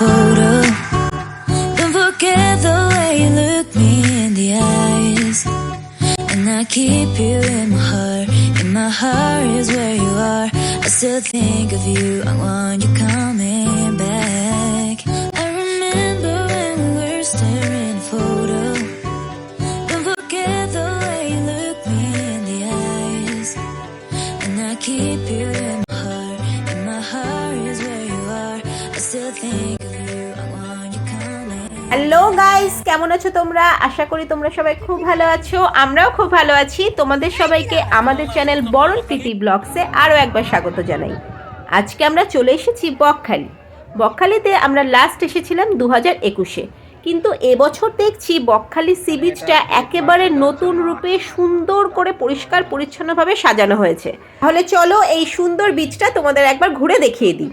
photo. Don't forget the way you look me in the eyes. And I keep you in my heart. In my heart is where you are. I still think of you. I want you coming back. কেমন আছো তোমরা? আশা করি তোমরা সবাই খুব ভালো আছো। আমরাও খুব ভালো আছি। তোমাদের সবাইকে আমাদের চ্যানেল বরণ প্রীতি ব্লগসে আরও একবার স্বাগত জানাই। আজকে আমরা চলে এসেছি বকখালি। বকখালিতে আমরা লাস্ট এসেছিলাম দু হাজার একুশে। কিন্তু এবছর দেখছি বকখালি সি বিচটা একেবারে নতুন রূপে সুন্দর করে পরিষ্কার পরিচ্ছন্নভাবে সাজানো হয়েছে। তাহলে চলো এই সুন্দর বিচটা তোমাদের একবার ঘুরে দেখিয়ে দিই।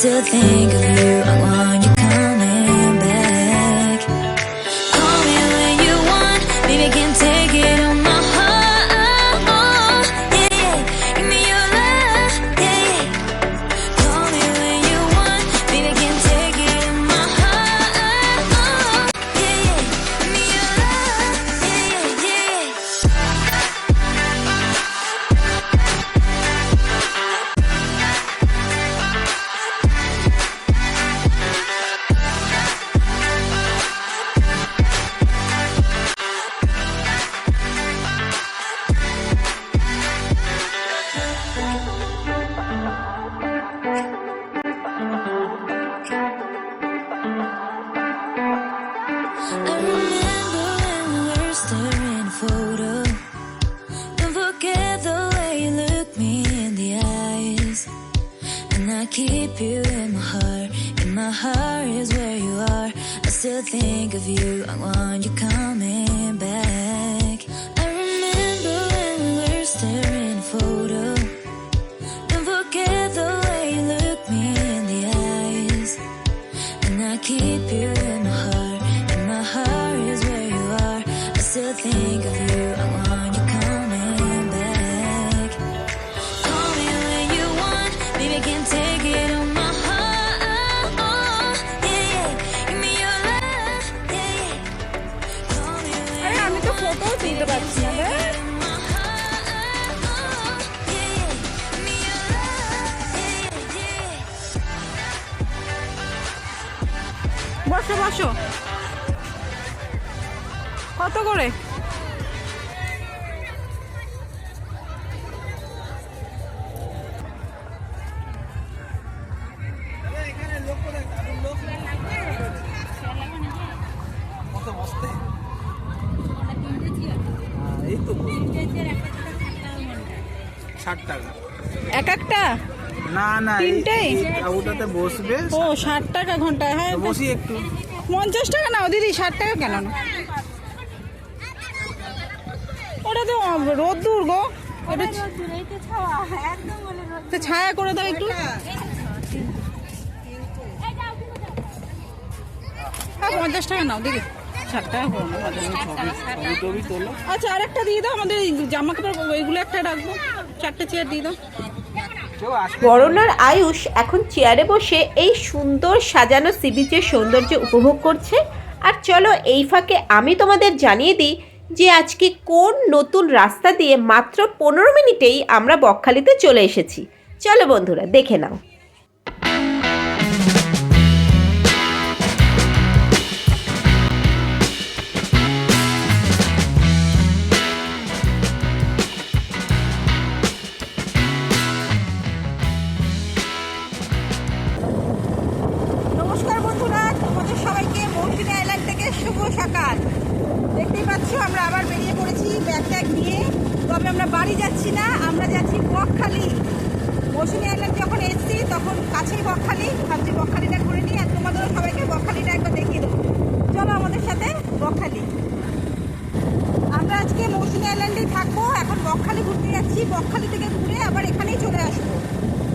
Still think of you. I want I still think of you. I want you coming back. I remember when we were staring at a photo. Don't forget the way you look me in the eyes. And I keep you বসো। কত করে? ষাট টাকা এক একটা? না না ওটাতে বসবে। ও ষাট টাকা ঘণ্টা হ্যাঁ বসি একটু। পঞ্চাশ টাকা? নাও দিদি, ষাট টাকা কেন না? ওটা তো রোদ্দুর গো। ওটা তো ছায়া করে দাও একটু। হ্যাঁ পঞ্চাশ টাকা নাও, দিদি। ষাট টাকা আচ্ছা আর একটা দিয়ে দাও, আমাদের জামা কাপড় ওইগুলো একটা রাখব। চারটে চেয়ার দিয়ে দাও। বরণার আয়ুষ এখন চেয়ারে বসে এই সুন্দর সাজানো সি সৌন্দর্য উপভোগ করছে। আর চলো এই ফাঁকে আমি তোমাদের জানিয়ে দিই যে আজকে কোন নতুন রাস্তা দিয়ে মাত্র পনেরো মিনিটেই আমরা বকখালিতে চলে এসেছি। চলো বন্ধুরা, দেখে নাও। মৌসুমী আইল্যান্ড যখন এসেছি, তখন কাছেই বকখালি। ভাবছি বকখালিটা ঘুরে নিই, আর তোমাদেরও সবাইকে বকখালিটা একবার দেখিয়ে দেবো। চলো আমাদের সাথে বকখালি। আমরা আজকে মৌসুমী আইল্যান্ডেই থাকব, এখন বকখালি ঘুরতে যাচ্ছি। বকখালি থেকে ঘুরে আবার এখানেই চলে আসব।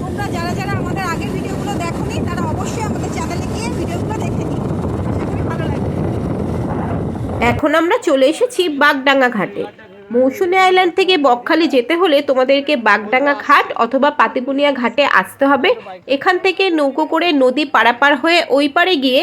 তোমরা যারা যারা আমাদের আগের ভিডিওগুলো দেখোনি, তারা অবশ্যই আমাদের চ্যানেলে গিয়ে ভিডিওগুলো দেখে নিই ভালো লাগবে। এখন আমরা চলে এসেছি বাগডাঙ্গা ঘাটে। মৌসুমী আইল্যান্ড থেকে বকখালি যেতে হলে তোমাদেরকে বাগডাঙ্গা ঘাট অথবা পাতিপুনিয়া ঘাটে আসতে হবে। এখান থেকে নৌকো করে নদী পারাপার হয়ে ওই পারে গিয়ে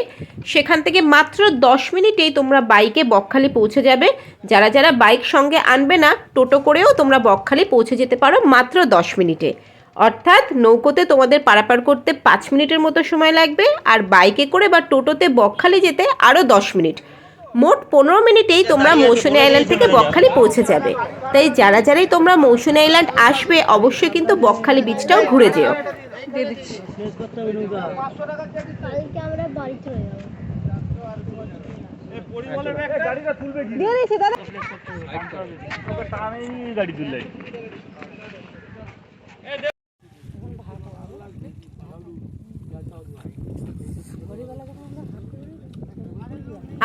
সেখান থেকে মাত্র দশ মিনিটেই তোমরা বাইকে বকখালি পৌঁছে যাবে। যারা যারা বাইক সঙ্গে আনবে না, টোটো করেও তোমরা বকখালি পৌঁছে যেতে পারো মাত্র দশ মিনিটে। অর্থাৎ নৌকোতে তোমাদের পারাপার করতে পাঁচ মিনিটের মতো সময় লাগবে আর বাইকে করে বা টোটোতে বকখালি যেতে আরও দশ মিনিট। মোট পনেরো মিনিটেই তোমরা মৌসুমী আইল্যান্ড থেকে বকখালি পৌঁছে যাবে। তাই যারা যারাই তোমরা মৌসুমী আইল্যান্ড আসবে অবশ্যই কিন্তু বকখালি বিচটাও ঘুরে যেও। বাড়ি গাড়ি তুললে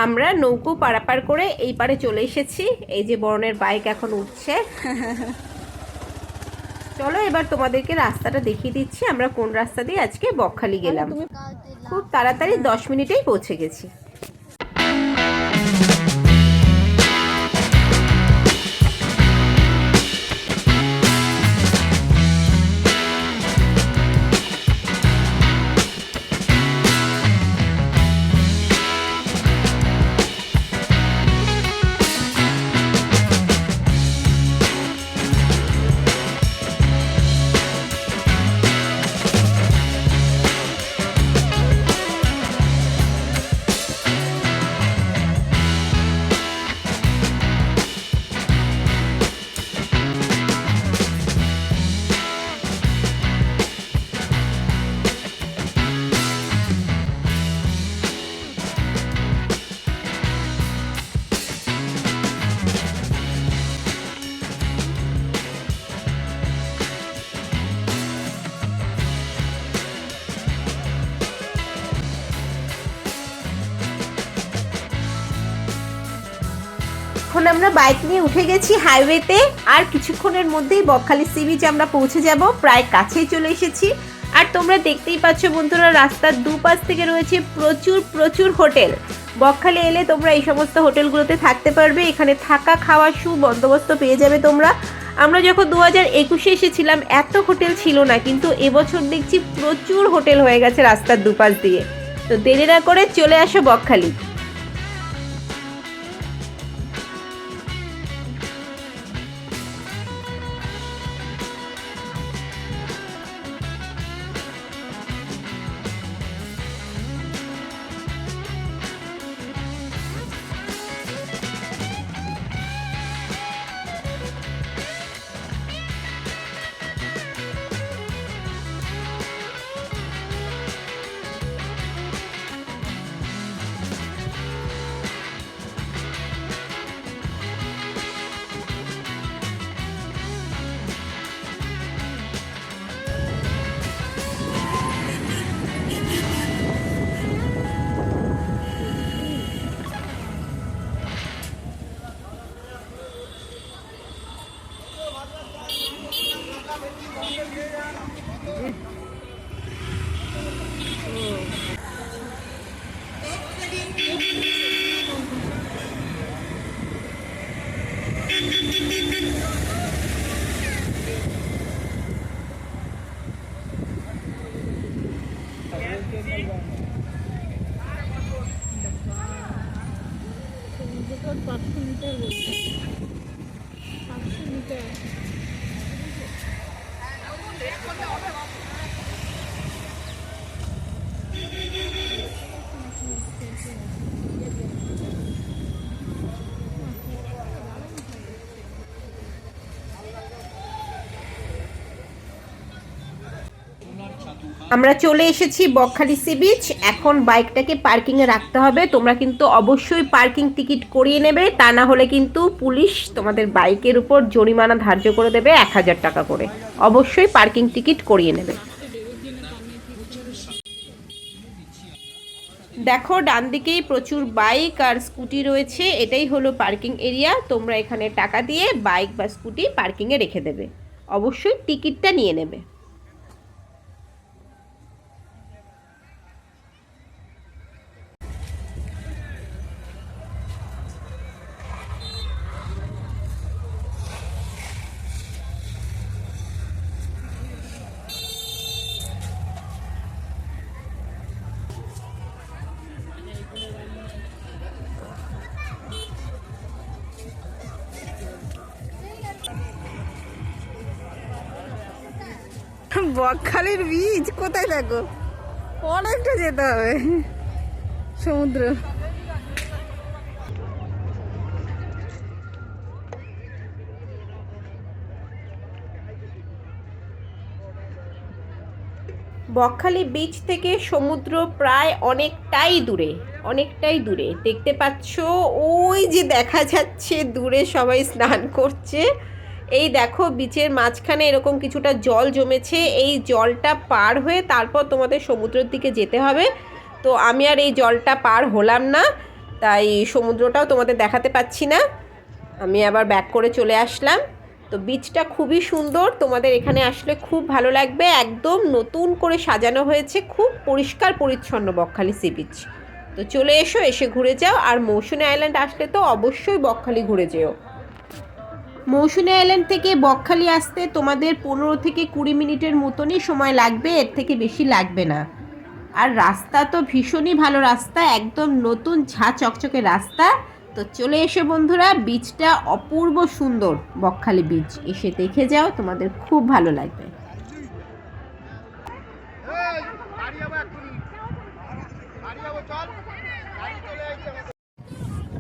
আমরা নৌকো পারাপার করে এই পারে চলে এসেছি। এই যে বরণের বাইক এখন উঠছে। চলো এবার তোমাদেরকে রাস্তাটা দেখিয়ে দিচ্ছি আমরা কোন রাস্তা দিয়ে আজকে বকখালি গেলাম। খুব তাড়াতাড়ি দশ মিনিটেই পৌঁছে গেছি। আমরা বাইক নিয়ে উঠে গেছি হাইওয়েতে আর কিছুক্ষণের মধ্যেই বকখালি সি বিচ আমরা পৌঁছে যাব, প্রায় কাছেই চলে এসেছি। আর তোমরা দেখতেই পাচ্ছ বন্ধুরা, রাস্তার দুপাশ থেকে রয়েছে প্রচুর প্রচুর হোটেল। বকখালি এলে তোমরা এই সমস্ত হোটেলগুলোতে থাকতে পারবে। এখানে থাকা খাওয়া সুবন্দোবস্ত পেয়ে যাবে তোমরা। আমরা যখন দু হাজার একুশে এসেছিলাম, এত হোটেল ছিল না, কিন্তু এবছর দেখছি প্রচুর হোটেল হয়ে গেছে রাস্তার দুপাশ দিয়ে। তো দেরি না করে চলে আসো বকখালি। পাঁচশো মিটার বলছে পাঁচশো মিটার Thank. আমরা চলে এসেছি বকখালি সি বিচ। এখন বাইকটাকে পার্কিংয়ে রাখতে হবে। তোমরা কিন্তু অবশ্যই পার্কিং টিকিট করিয়ে নেবে। তা না হলে কিন্তু পুলিশ তোমাদের বাইকের উপর জরিমানা ধার্য করে দেবে এক হাজার টাকা করে। অবশ্যই পার্কিং টিকিট করিয়ে নেবে। দেখো, ডান দিকেই প্রচুর বাইক আর স্কুটি রয়েছে। এটাই হলো পার্কিং এরিয়া। তোমরা এখানে টাকা দিয়ে বাইক বা স্কুটি পার্কিংয়ে রেখে দেবে। অবশ্যই টিকিটটা নিয়ে নেবে। বকখালির বীজ? কোথায় দেখো? অনেকটা যেতে হবে। সমুদ্র। বকখালি বিচ থেকে সমুদ্র প্রায় অনেকটাই দূরে অনেকটাই দূরে। দেখতে পাচ্ছ, ওই যে দেখা যাচ্ছে, দূরে সবাই স্নান করছে। এই দেখো বিচের মাঝখানে এরকম কিছুটা জল জমেছে, এই জলটা পার হয়ে তারপর তোমাদের সমুদ্রের দিকে যেতে হবে। তো আমি আর এই জলটা পার হলাম না, তাই সমুদ্রটাও তোমাদের দেখাতে পাচ্ছি না। আমি আবার ব্যাক করে চলে আসলাম। তো বিচটা খুবই সুন্দর, তোমাদের এখানে আসলে খুব ভালো লাগবে। একদম নতুন করে সাজানো হয়েছে, খুব পরিষ্কার পরিচ্ছন্ন বকখালি সি বিচ তো চলে এসো, এসে ঘুরে যাও। আর মৌসুনি আইল্যান্ড আসলে তো অবশ্যই বকখালি ঘুরে যেও। মৌসুনি আইল্যান্ড থেকে বকখালি আসতে তোমাদের পনেরো থেকে কুড়ি মিনিটের মতনই সময় লাগবে, এর থেকে বেশি লাগবে না। আর রাস্তা তো ভীষণই ভালো রাস্তা, একদম নতুন ঝা চকচকে রাস্তা। তো চলে এসো বন্ধুরা বিচটা অপূর্ব সুন্দর, বকখালি বিচ এসে দেখে যাও, তোমাদের খুব ভালো লাগবে।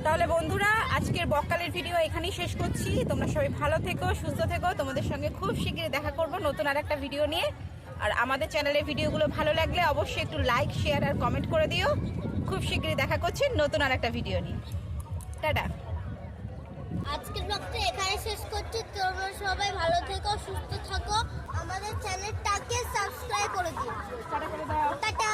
তাহলে বন্ধুরা আজকের বককালের ভিডিও এখানেই শেষ করছি। তোমরা সবাই ভালো থেকো সুস্থ থেকো। তোমাদের সঙ্গে খুব শীঘ্রই দেখা করব নতুন আর একটা ভিডিও নিয়ে। আর আমাদের চ্যানেলের ভিডিওগুলো ভালো লাগলে অবশ্যই একটু লাইক শেয়ার আর কমেন্ট করে দিও। খুব শীঘ্রই দেখা করছি নতুন আর একটা ভিডিও নিয়ে। টাটা। আজকের ব্লগটা এখানে শেষ করছি। তোমরা সবাই ভালো থেকো সুস্থ থাকো। আমাদের চ্যানেলটাকে সাবস্ক্রাইব করে দিও। টাটা করে দাও। টাটা।